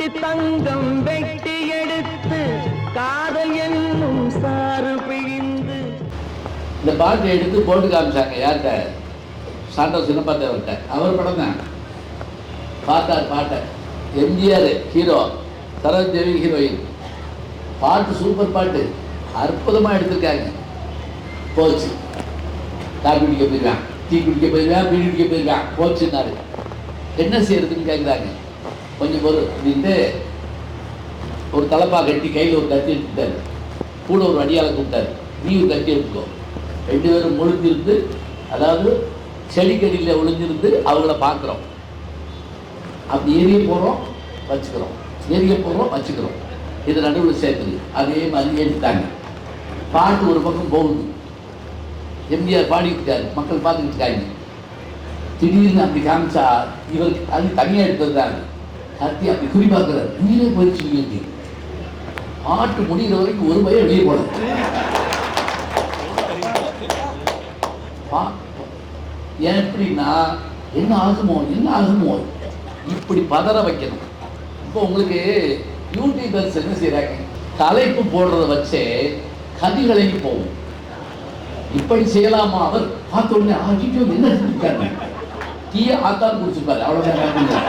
வெட்டி தங்கம் வெட்டி எடுத்து காதல் என்னும் சாறு பிழிந்து. இந்த பாட்டை எடுத்து போட்டு காமிச்சாங்க யார்கிட்ட? சாண்டோ சின்னப்பாத்தேவர்கிட்ட. அவர் படம் தான். பார்த்தார் பாட்டை. MGR hero Sarojadevi heroine. பாட்டு சூப்பர் பாட்டு. அற்புதமாக எடுத்திருக்காங்க. போச்சு. காப்பி குடிக்க போயிருக்கான். டீ குடிக்க போயிருக்கான் பீடி குடிக்க போயிருக்கான். போச்சுன்னாரு. என்ன செய்யறதுன்னு கேட்குறாங்க கொஞ்சம் பொருள் ஒரு தலைப்பா கட்டி கையில் ஒரு கத்தி எடுத்துட்டாரு. கூட ஒரு அடியாளை கூப்பிட்டாரு. நீ ஒரு தட்டி எடுத்துக்கோ. ரெண்டு பேரும் முழுந்திருந்து அதாவது செடிக்கடியில் ஒளிஞ்சிருந்து அவங்கள பார்க்குறோம் அப்படி எரிய போகிறோம் வச்சுக்கிறோம். எரிய போகிறோம் வச்சுக்கிறோம். இது நடுவில் சேர்த்துது அதே மாதிரி எடுத்தாங்க பாட்டு ஒரு பக்கம் போகுது. எம்ஜிஆர் பாடிக்கிட்டாரு. மக்கள் பார்த்துக்கிட்டு இருக்காங்க. திடீர்னு அப்படி காமிச்சா இவருக்கு அது தனியாக எடுத்தது தான் கத்தி அப்படி குறி பார்க்குறாரு நீங்களே போயிடுச்சு நீங்கள் ஆட்டு முடிகிற வரைக்கும் ஒரு பையன் வெளியே போல பா- ஏன் எப்படின்னா என்ன ஆகுமோ என்ன ஆகுமோ இப்படி பதற வைக்கணும். இப்போ உங்களுக்கு யூடியூபர்ஸ் என்ன செய்யறாங்க தலைப்பு போடுறத வச்சே கதிகளைக்கு போகும். இப்படி செய்யலாமா அவர்? பார்த்த உடனே ஆகிட்டோ என்ன செஞ்சுட்டாங்க தீய ஆத்தான் குடிச்சிருப்பாரு. அவ்வளோதான்